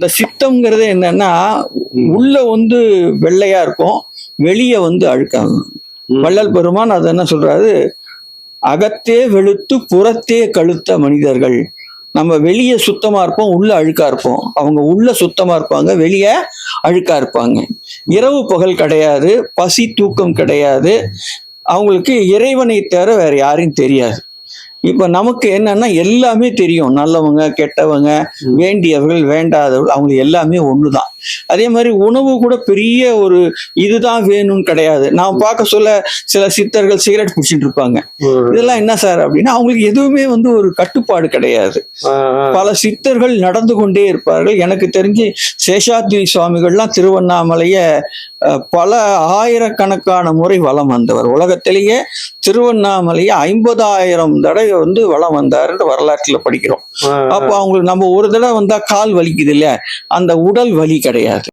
இந்த சித்தம்ங்கிறது என்னன்னா உள்ள வந்து வெள்ளையா இருக்கும் வெளியே வந்து அழுக்காகும். வள்ளல் பெருமான் அது என்ன சொல்றாரு? அகத்தே வெளுத்து புறத்தே கழுத்த மனிதர்கள். நம்ம வெளியே சுத்தமா இருப்போம் உள்ள அழுக்கா இருப்போம். அவங்க உள்ள சுத்தமா இருப்பாங்க வெளியே அழுக்கா இருப்பாங்க. இரவு பகல் கிடையாது பசி தூக்கம் கிடையாது. அவங்களுக்கு இறைவனை தவிர வேற யாரையும் தெரியாது. இப்ப நமக்கு என்னன்னா எல்லாமே தெரியும். நல்லவங்க கெட்டவங்க வேண்டியவர்கள் வேண்டாதவர்கள் அவங்க எல்லாமே ஒண்ணுதான். அதே மாதிரி உணவு கூட பெரிய ஒரு இதுதான் வேணும்னு கிடையாது நான் பார்க்க சொல்ல சில சித்தர்கள் சிகரெட் பிடிச்சிட்டு இருப்பாங்க. இதெல்லாம் என்ன சார் அப்படின்னா அவங்களுக்கு எதுவுமே வந்து ஒரு கட்டுப்பாடு கிடையாது. பல சித்தர்கள் நடந்து கொண்டே இருப்பார்கள் எனக்கு தெரிஞ்சு சேஷாத்ரி சுவாமிகள்லாம் திருவண்ணாமலைய பல ஆயிரக்கணக்கான முறை வலம் வந்தவர் உலகத்திலேயே திருவண்ணாமலையை ஐம்பதாயிரம் தடவை வந்து வலம் வந்தாருன்ற வரலாற்றுல படிக்கிறோம். அப்போ அவங்களுக்கு நம்ம ஒரு தடவை வந்தா கால் வலிக்குது இல்லையா? அந்த உடல் வலி கிடையாது.